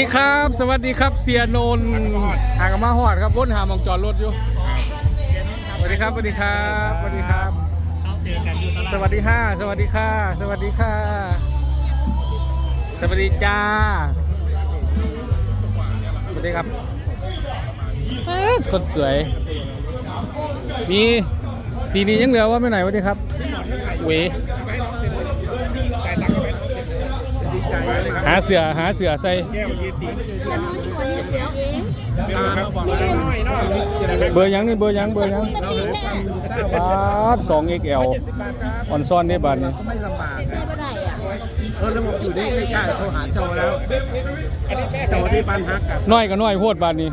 สวัสดีครับ สวัสดีครับเสียโนนหางกับมาหอดครับวนหามองจอดรถอยู่สวัสดีครับสวัสดีครับสวัสดีครับ สวัสดีค่ะสวัสดีค่ะ สวัสดีค่ะ สวัสดีจ้าสวัสดีครับคนสวย มีสีนี้ยังเหลือว่าไม่ไหนวัสดีครับเว หาเสือหาเสือใส่เบอร์หยังนี่เบอร์หยังเบอร์หยังบาทสองเอ็กเอลออนซ่อนได้บาทนี่ไม่ลำบากเออแล้วผมอยู่ที่ใกล้ๆโทรหาโจแล้วโจที่บ้านพักกับน้อยก็น้อยโพดบาทนี่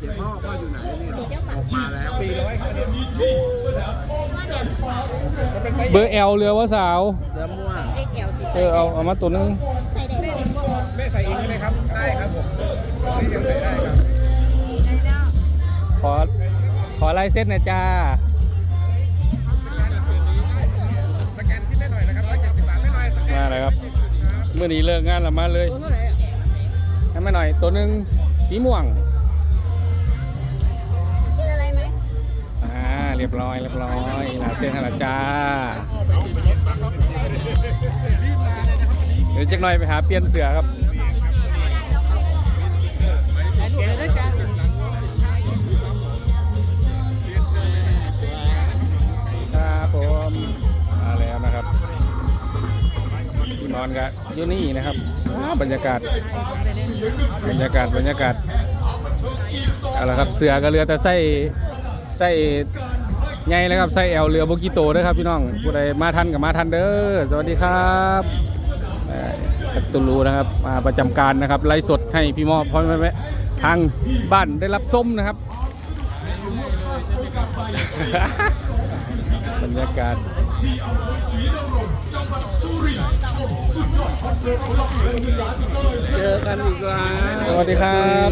เดี๋ยวพ่อพ่ออยู่ไหนเนี่ยออกมาแล้วปีร้อยเบอร์เอลเรือว่าสาวเสือม่วงเออเอาเอามาตัวนึง แม่ใส่เองเลยครับ ได้ครับผมนี่ยังใส่ได้ครับขอขอลายเส้นหนะจ้าสแกนขึ้นได้หน่อยนะครับร้อยเจ็ดสิบบาทไม่หน่อยสแกนมาเลยครับเมื่อนี้เลิกงานและมาเลยให้มาหน่อยตัวหนึงสีม่วงอ่าเรียบร้อยเรียบร้อยลายเส้นให้และจ้าเดี๋ยวจักหน่อยไปหาเปลี่ยนเสือครับครับ อนกันอยู่นี่นะครับบรรยากาศ บรรยากาศบรรยากาศเอาละครับเสือก็เรือแต่ไส้ไส้ใหญ่นะครับไส้แอลเรือโบกิโตด้วยครับพี่น้องผู้ใดมาทันกับมาทันเด้อสวัสดีครับตุลูนะครับมาประจำการนะครับไลฟ์สดให้พี่มอพ่อแม่แม่ทางบ้านได้รับส้มนะครับ บรรยากาศ เจอกันอีกแล้วสวัสดีครับ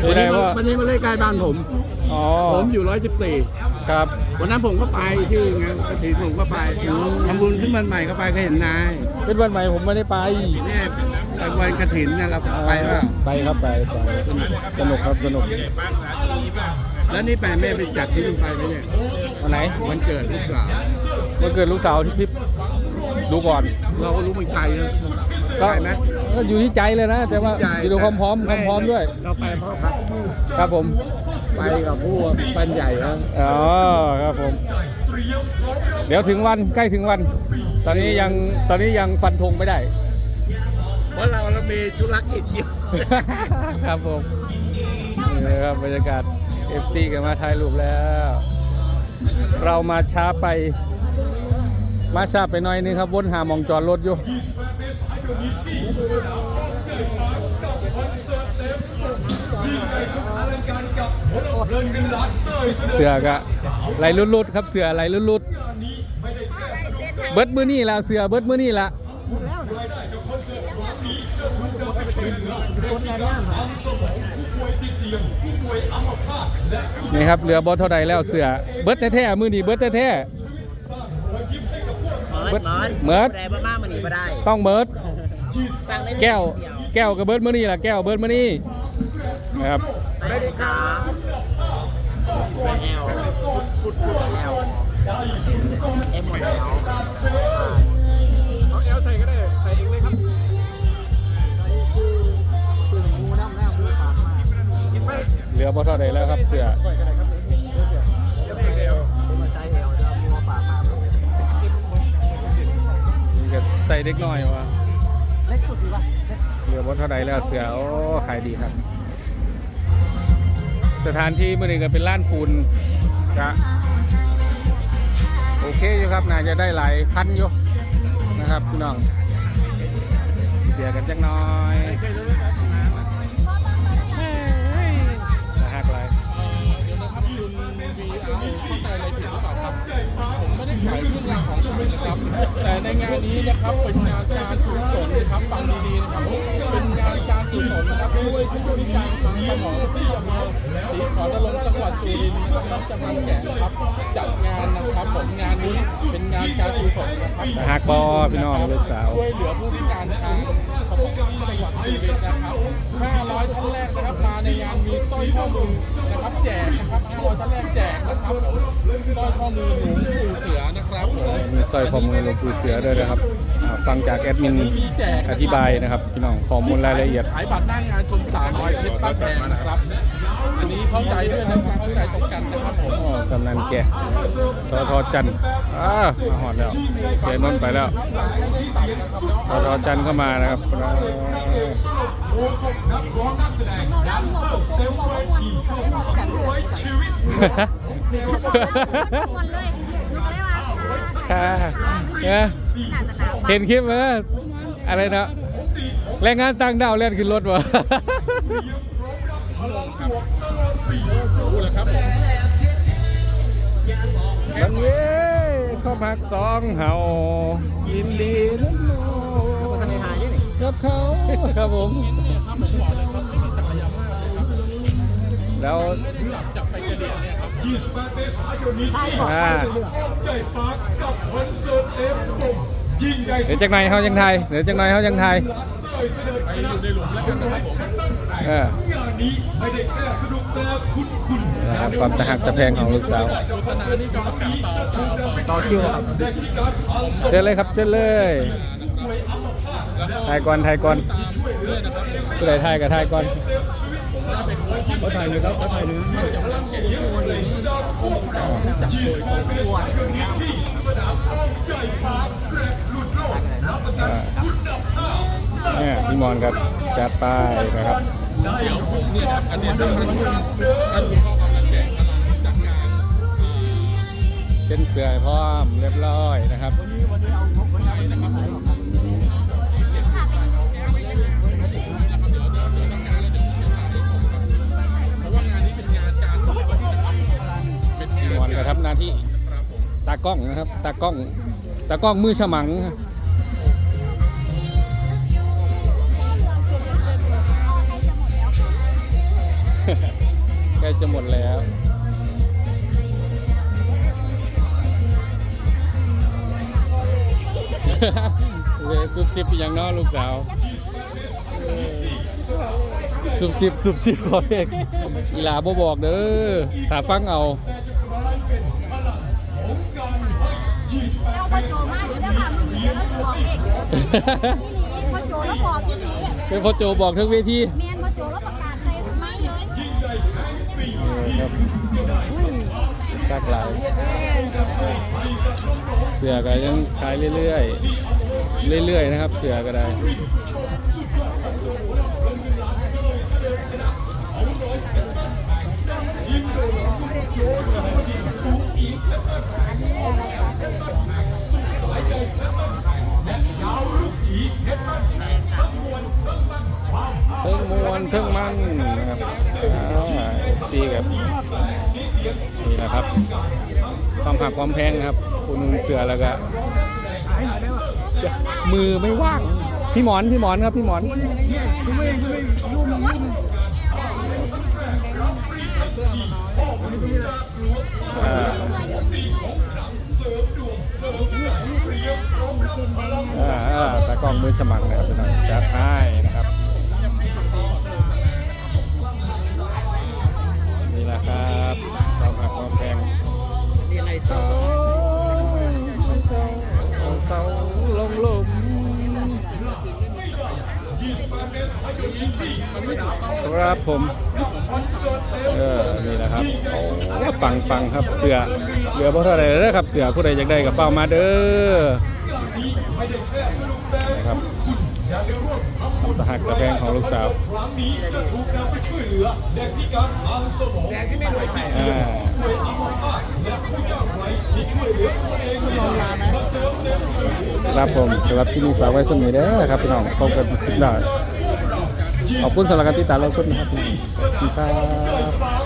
เป็นไงว่าวันนี้มาเล่นใกล้บ้านผม อ๋อ ผมอยู่ร้อยสิบสี่ครับ วันนั้นผมก็ไปที่งานกระถิ่นผมก็ไปทำบุญขึ้นบ้านใหม่ก็ไปก็เห็นนายเป็นวันใหม่ผมไม่ได้ไปเนี่ยไปวันกระถิ่นเนี่ยเราไปว่าไปครับไปไปสนุกครับสนุก แล้วนี่แฟนแม่ไปจัดที่นู่นไปไหมเนี่ยวันไหนวันเกิดลูกสาววันเกิดลูกสาวที่พิบดูก่อน เราก็รู้มันไกลนะก็ไกลไหมก็อยู่ที่ใจเลยนะ แต่ว่าใจอยู่ดูความพร้อมความพร้อมด้วย เราไปเพราะพักครับผม ไปกับผู้ปันใหญ่นะอ๋อครับผม เดี๋ยวถึงวันใกล้ถึงวัน ตอนนี้ยังตอนนี้ยังฟันธงไม่ได้ เพราะเราเรามีธุรกิจอยู่ครับผมนี่นะครับบรรยากาศ FC กันมาถ่ายรูปแล้ว เรามาช้าไป มาช้าไปหน่อยนึงครับวนหามองจอดรถอยู่เสือกะไหลลุดๆครับเสือไหลลุดๆเบิดมือนี่ละเสือเบิดมือนี่ละ นี่ครับเหลือบอเท่าใดแล้วเสือเบิร์ดแท้ๆมือนี่เบิร์ดแท้เมิดเมิดเมิดแปลว่ามากมันหนีไม่ได้ๆต้องเบิร์ดฟังได้แก้วแก้วกับเบิร์ดมือนี่ล่ะแก้วเบิร์ดมือนี่นะครับไม่ได้ครับแอลแอลเอ็มหมดแล้ว เหลือบอเท่าใดแล้วครับเสือนี่ก็ใส่เด็กน้อยวะเหลือบอเท่าใดแล้วเสือโอ้ขายดีครับ สถานที่เมื่อนี้ก็เป็นร้านปูนกะโอเคอยู่ครับน่าจะได้หลายพันอยู่นะครับพี่น้องเสียกันจักหน้อย สุรินทร์นะครับจะมาแกะนะครับ จัดงานนะครับผมงานนี้เป็นงานการกุศลนะครับแต่หักบอพี่น้องลูกสาว ช่วยเหลือผู้พิการทางสมองที่จังหวัดสุรินทร์นะครับ500ท่านแรกนะครับมาในงานมีสร้อยข้อมือนะครับแจกนะครับ500ท่านแรกแจกนะครับผมสร้อยข้อมือหนูปู่เสือนะครับผมมีสร้อยข้อมือหลวงปู่เสือด้วยนะครับอ่าฟังจากแอดมินอธิบายนะครับ พี่น้องข้อมูลรายละเอียด ขายบัตรหน้างานชมสามร้อยเพชรป้าแพงนะครับ อันนี้เข้าใจด้วยนะครับเข้าใจตรงกันนะครับผมอ๋อกำนันแกะทอทอจันทร์อ้ามาหอดแล้วเสียนนท์ไปแล้วทอทอจันทร์ก็มานะครับคนเลยหนูก็เลยว่าค่ะเนี่ยเห็นคลิปไหมอะไรนะแรงงานต่างดาวเล่นขึ้นรถวะ รู้แล้วครับวันเว้ข้อพักสองเฮายินดีน้ำโมกับเขาครับผมแล้วจับไปกระเดียเนี่ยครับ28เมษายนนี้ที่อ่าใหญ่ปาร์คกับคอนเสิร์ตเอ็มกลุ่มยิ่งใหญ่เดี๋ยวจังไหนเขายังไทยเดี๋ยวจังไหนเขายังไทย ได้เสนอไปอยู่ในหลุมแล้วกันนะครับผมเอองานนี้ไม่ได้แค่สนุกต่คุณคุณนะครับความตะหักตะแพงของลูกสาว โฆษณานี่ก็ประกาศต่อต่อต่อคิวครับได้พิการทางสมเชิญเลยครับเชิญเลยถ่ายก่อนถ่ายก่อนผู้ใดถ่ายก็ถ่ายก่อนเขาถ่ายเลยครับเขาถ่ายเลย28เมษายนนี้ที่ มอนครับจัดไปนะครับเดี๋ยวผมเนี่ยนะอันนี้ท่านท่านท่านคุณพ่อกำลังแจกกำลังจัดงานเส้นเสือให้พร้อมเรียบร้อยนะครับเพราะว่างานนี้เป็นงานการกุศลนะครับเป็นพี่มอนก็ทำหน้าที่ครับผมตากล้องนะครับ ตากล้อง ตากล้องมือฉมัง เวยซุบซิบอย่างน้อลูกสาวเออซุบซิบซุบซิบขอเองอีหลาบ่บอกเด้อถ้าฟังเอาแล้วพอโจมาอยู่แล้วค่ะมึงหนีแล้วจะบอกเด็กที่หนีพอโจแล้วบอกที่หนีเป็นพ่อโจบอกทั้งเวทีเมียนพอโจแล้ว ซากหลาย เสือก็ยังขายเรื่อยๆ เรื่อยๆนะครับ เสือก็ได้เทิงมวนเทิงมันนะครับซีกับ นี่นะครับ ความหักความแพงนะครับคุณเสือแล้วก็มือไม่ว่าง พี่หมอนพี่หมอนครับพี่หมอนอ่าอ่าอ่าตากล้องมือฉมังนะครับพี่น้องจัดให้ ปังปังครับเสือเหลือเพราะเท่าไร่แล้วครับเสือผู้ใดอยากได้กับเฝ้ามาเด้อนะครับตะหักตะแพงของลูกสาวครั้งนี้ก็ถูกนำไปช่วยเหลือเด็กพิการทางสมองแดงที่ไม่รวยครับผมสำหรับที่นี่ฝากไว้เสมีเด้อครับพี่น้องพบกันคลิปหน้าขอบคุณสำหรับการติดตามเรับชมนะครับขอบคุณครับ